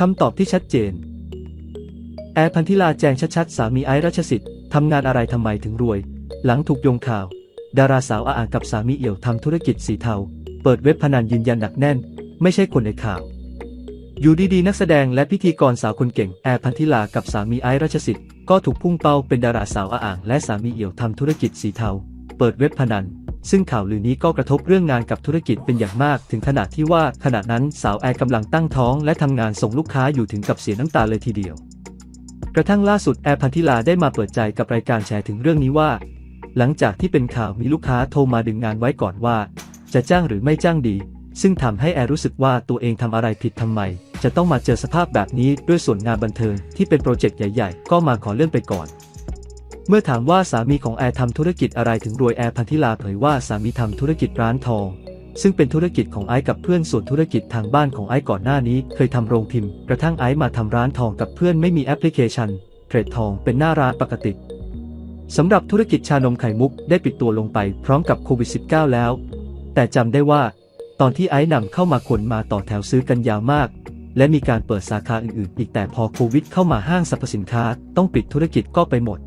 คำตอบที่ชัดเจน แอร์พันธิลาแจงชัดๆ สามีไอรัชสิทธิ์ทำงานอะไรทำไมถึงรวย หลังถูกโยงข่าว ดาราสาวอาอ่างกับสามีเอี่ยวทำธุรกิจสีเทา เปิดเว็บพนันยืนยันหนักแน่น ไม่ใช่คนในข่าว อยู่ดีๆ นักแสดงและพิธีกรสาวคนเก่ง แอร์พันธิลากับสามีไอรัชสิทธิ์ก็ถูกพุ่งเป้าเป็นดาราสาวอาอ่างและสามีเอี่ยวทำธุรกิจสีเทา เปิดเว็บพนัน ซึ่งข่าวลือนี้ก็กระทบเรื่องงานกับธุรกิจเป็นอย่างมาก ถึงขนาดที่ว่าขณะนั้นสาวแอร์กำลังตั้งท้องและทำงานส่งลูกค้าอยู่ถึงกับเสียน้ำตาเลยทีเดียว กระทั่งล่าสุดแอร์พันธิลาได้มาเปิดใจกับรายการแชร์ถึงเรื่องนี้ว่า หลังจากที่เป็นข่าวมีลูกค้าโทรมาดึงงานไว้ก่อนว่า จะจ้างหรือไม่จ้างดี ซึ่งทำให้แอร์รู้สึกว่าตัวเองทำอะไรผิดทำไม จะต้องมาเจอสภาพแบบนี้ด้วยส่วนงานบันเทิงที่เป็นโปรเจกต์ใหญ่ ๆ ก็มาขอเลื่อนไปก่อน เมื่อถามว่าสามีของแอร์ทำธุรกิจอะไรถึงรวยแอร์พันธิลาเผยว่าสามีทำธุรกิจร้านทอง ซึ่งเป็นธุรกิจของไอซ์กับเพื่อนส่วนธุรกิจทางบ้านของไอซ์ก่อนหน้านี้ เคยทำโรงพิมพ์ กระทั่งไอซ์มาทำร้านทองกับเพื่อนไม่มีแอปพลิเคชันเทรดทองเป็นหน้าร้านปกติสำหรับธุรกิจชานมไข่มุกได้ปิดตัวลงไปพร้อมกับโควิด -19 แล้ว แต่จำได้ว่า ตอนที่ไอซ์นำเข้ามาคนมาต่อแถวซื้อกันยาวมาก และมีการเปิดสาขาอื่นๆ อีกแต่พอโควิด เข้ามาห้างสรรพสินค้า ต้องปิดธุรกิจก็ไปหมด